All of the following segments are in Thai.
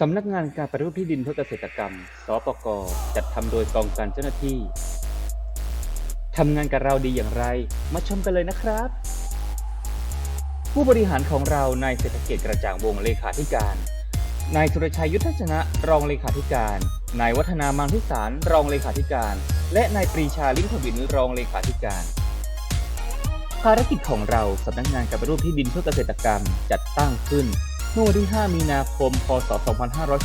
สำนักงานการปฏิรูปที่ดินเพื่อเกษตรกรรม สปก จัดทำโดยกองการเจ้าหน้าที่ ทำงานกับเราดีอย่างไร มาชมกันเลยนะครับ ผู้บริหารของเรา นายเศรษฐกิจกระจ่างวงเลขาธิการ นายสุรชัยยุทธชนะ รองเลขาธิการ นายวัฒนามังทิสาร รองเลขาธิการ และนายปรีชาลิ้มขวินรองเลขาธิการภารกิจของเราสำนักงานการปฏิรูปที่ดินเพื่อเกษตรกรรมจัดตั้งขึ้น มื่อวันที่ 5 มีนาคม พศ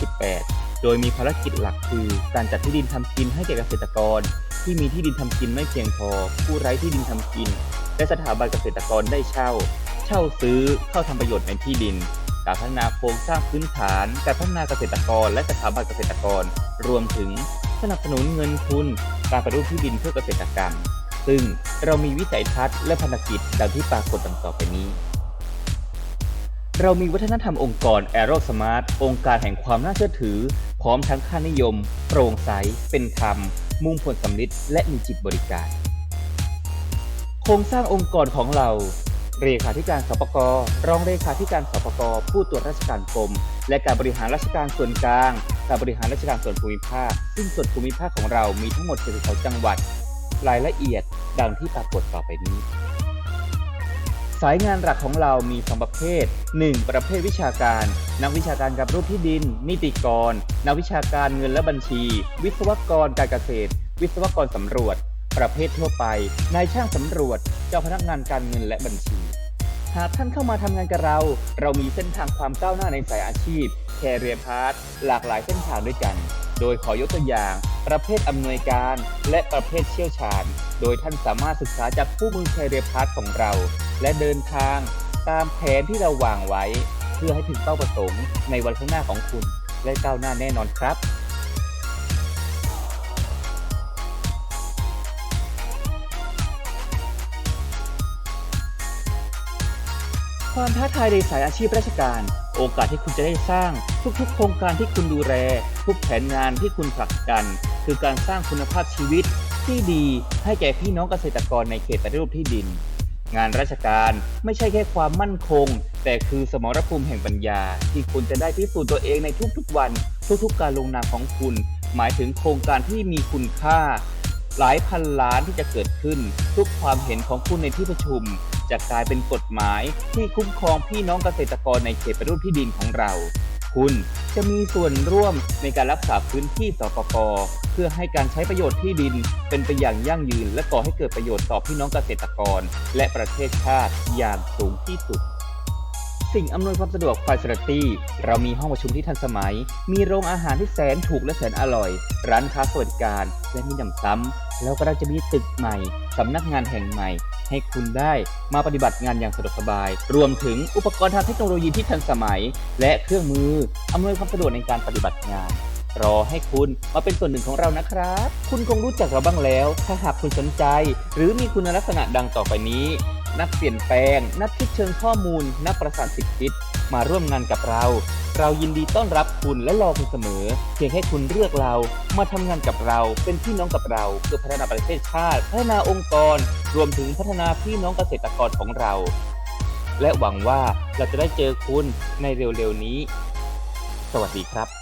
2518 โดยมีภารกิจหลักคือ การจัดที่ดินทำกินให้แก่เกษตรกร ที่มีที่ดินทำกินไม่เพียงพอ ผู้ไร้ที่ดินทำกิน และสถาบันเกษตรกรได้เช่า เช่าซื้อเข้าทำประโยชน์ในที่ดินการพัฒนาโครงสร้างพื้นฐาน การพัฒนาเกษตรกร และสถาบันเกษตรกร รวมถึงสนับสนุนเงินทุน การปฏิรูปที่ดินเพื่อเกษตรกรรม ซึ่งเรามีวิสัยทัศน์และภารกิจดังที่ปรากฏดังต่อไปนี้ เรามีวัฒนธรรมองค์กร a e r o Smart องค์การแห่งความน่าเชื่อถือ พร้อมทั้งค่านิยม โปร่งใส เป็นธรรม มุ่งผลสำลิดและมีจิตบริการ โครงสร้างองค์กรของเรา เลขาธิการสปกรองเลขาธิการสปกผู้ตรวจราชการกรม และการบริหารราชการส่วนกลาง การบริหารราชการส่วนภูมิภาค ซึ่งส่วนภูมิภาคของเรามีทั้งหมด 72 จังหวัด รายละเอียดดังที่ปรากฏต่อไปนี้ สายงานหลักของเรามี 2 ประเภท 1. ประเภทวิชาการ นักวิชาการกับรูปที่ดิน นิติกร นักวิชาการเงินและบัญชี วิศวกรการเกษตร วิศวกรสำรวจ ประเภททั่วไป นายช่างสำรวจ เจ้าพนักงานการเงินและบัญชี หากท่านเข้ามาทำงานกับเรา เรามีเส้นทางความก้าวหน้าในสายอาชีพ แคเรียพาร์ทหลากหลายเส้นทางด้วยกัน โดยขอยกตัวอย่าง ประเภทอำนวยการ และประเภทเชี่ยวชาญ โดยท่านสามารถศึกษาจากผู้มือแคเรียพาร์ทของเรา และเดินทาง ตามแผนที่เราวางไว้ เพื่อให้ถึงเป้าประสงค์ในวันข้างหน้าของคุณ และก้าวหน้าแน่นอนครับ ความท้าทายในสายอาชีพราชการ โอกาสที่คุณจะได้สร้างทุกๆ โครงการที่คุณดูแลทุกแผนงานที่คุณผลักดัน คือการสร้างคุณภาพชีวิตที่ดีให้แก่พี่น้องเกษตรกรในเขตปฏิรูปที่ดิน งานราชการไม่ใช่แค่ความมั่นคง แต่คือสมรภูมิแห่งปัญญา ที่คุณจะได้พิสูจน์ตัวเองในทุกๆวัน ทุกๆ การลงนามของคุณ หมายถึงโครงการที่มีคุณค่า หลายพันล้านที่จะเกิดขึ้น ทุกความเห็นของคุณในที่ประชุม จะกลายเป็นกฎหมายที่คุ้มครองพี่น้องเกษตรกรในเขตปฏิรูปที่ดินของเรา คุณจะมีส่วนร่วมในการรักษาพื้นที่สปกเพื่อให้การใช้ประโยชน์ที่ดิน เป็นไปอย่างยั่งยืน และก่อให้เกิดประโยชน์ต่อพี่น้องเกษตรกร และประเทศชาติอย่างสูงที่สุดสิ่งอำนวยความสะดวก Facility เรามีห้องประชุมที่ทันสมัย มีโรงอาหารที่แสนถูกและแสนอร่อย ร้านค้าสวัสดิการ และมีหนำซ้ำแล้วก็เราจะมีตึกใหม่ สำนักงานแห่งใหม่ ให้คุณได้มาปฏิบัติงานอย่างสะดวกสบาย รวมถึงอุปกรณ์ทางเทคโนโลยีที่ทันสมัย และเครื่องมืออำนวยความสะดวกในการปฏิบัติงาน รอให้คุณมาเป็นส่วนหนึ่งของเรานะครับ คุณคงรู้จักเราบ้างแล้ว ถ้าหากคุณสนใจ หรือมีคุณลักษณะดังต่อไปนี้ นักเปลี่ยนแปลง นักคิดเชิงข้อมูล นักประสานสิทธิคิดมาร่วมงานกับเรา เรายินดีต้อนรับคุณและรอคุณเสมอ เพียงให้คุณเลือกเรา มาทำงานกับเรา เป็นพี่น้องกับเรา เพื่อพัฒนาประเทศชาติ พัฒนาองค์กร รวมถึงพัฒนาพี่น้องเกษตรกรของเรา และหวังว่าเราจะได้เจอคุณในเร็วๆนี้ สวัสดีครับ